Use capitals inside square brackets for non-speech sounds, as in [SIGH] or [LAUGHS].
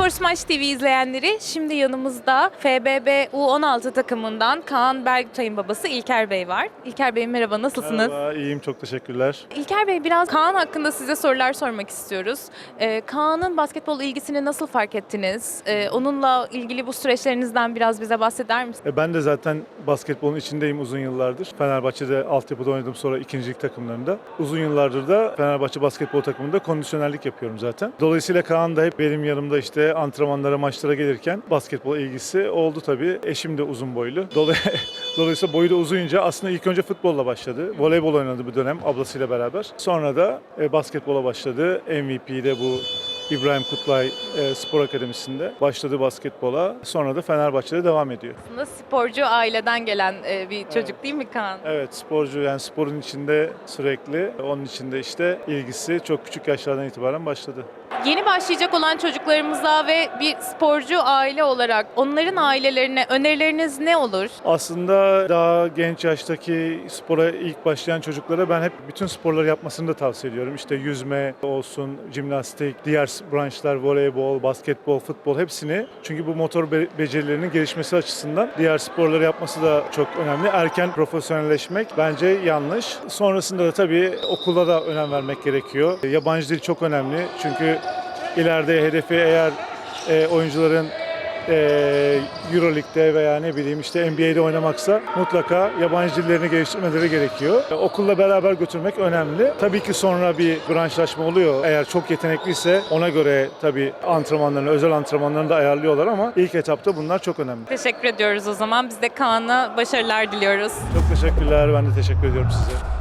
Spor Smash TV izleyenleri şimdi yanımızda FBB U16 takımından Kaan Bergutay'ın babası İlker Bey var. İlker Bey merhaba nasılsınız? Merhaba, iyiyim çok teşekkürler. İlker Bey biraz Kaan hakkında size sorular sormak istiyoruz. Ee, Kaan'ın basketbol ilgisini nasıl fark ettiniz? Ee, onunla ilgili bu süreçlerinizden biraz bize bahseder misiniz? E, Ben de zaten basketbolun içindeyim uzun yıllardır. Fenerbahçe'de altyapıda oynadım sonra ikincilik takımlarında. Uzun yıllardır da Fenerbahçe basketbol takımında kondisyonerlik yapıyorum zaten. Dolayısıyla Kaan da hep benim yanımda işte antrenmanlara, maçlara gelirken basketbol ilgisi oldu tabii. Eşim de uzun boylu. Dolay- [LAUGHS] Dolayısıyla boyu da uzayınca aslında ilk önce futbolla başladı. Voleybol oynadı bir dönem ablasıyla beraber. Sonra da e, basketbola başladı. MVP'de bu İbrahim Kutlay e, Spor Akademisi'nde başladı basketbola. Sonra da Fenerbahçe'de devam ediyor. Aslında sporcu aileden gelen e, bir çocuk değil mi Kaan? Evet sporcu yani sporun içinde sürekli. Onun içinde işte ilgisi çok küçük yaşlardan itibaren başladı. Yeni başlayacak olan çocuklarımıza ve bir sporcu aile olarak onların ailelerine önerileriniz ne olur? Aslında daha genç yaştaki spora ilk başlayan çocuklara ben hep bütün sporları yapmasını da tavsiye ediyorum. İşte yüzme olsun, jimnastik, diğer branşlar, voleybol, basketbol, futbol hepsini. Çünkü bu motor be- becerilerinin gelişmesi açısından diğer sporları yapması da çok önemli. Erken profesyonelleşmek bence yanlış. Sonrasında da tabii okulda da önem vermek gerekiyor. Yabancı dil çok önemli çünkü ileride hedefi eğer e, oyuncuların e, Euroleague'de veya ne bileyim işte NBA'de oynamaksa mutlaka yabancı dillerini geliştirmeleri gerekiyor. E, okulla beraber götürmek önemli. Tabii ki sonra bir branşlaşma oluyor. Eğer çok yetenekliyse ona göre tabii antrenmanlarını, özel antrenmanlarını da ayarlıyorlar ama ilk etapta bunlar çok önemli. Teşekkür ediyoruz o zaman. Biz de Kaan'a başarılar diliyoruz. Çok teşekkürler. Ben de teşekkür ediyorum size.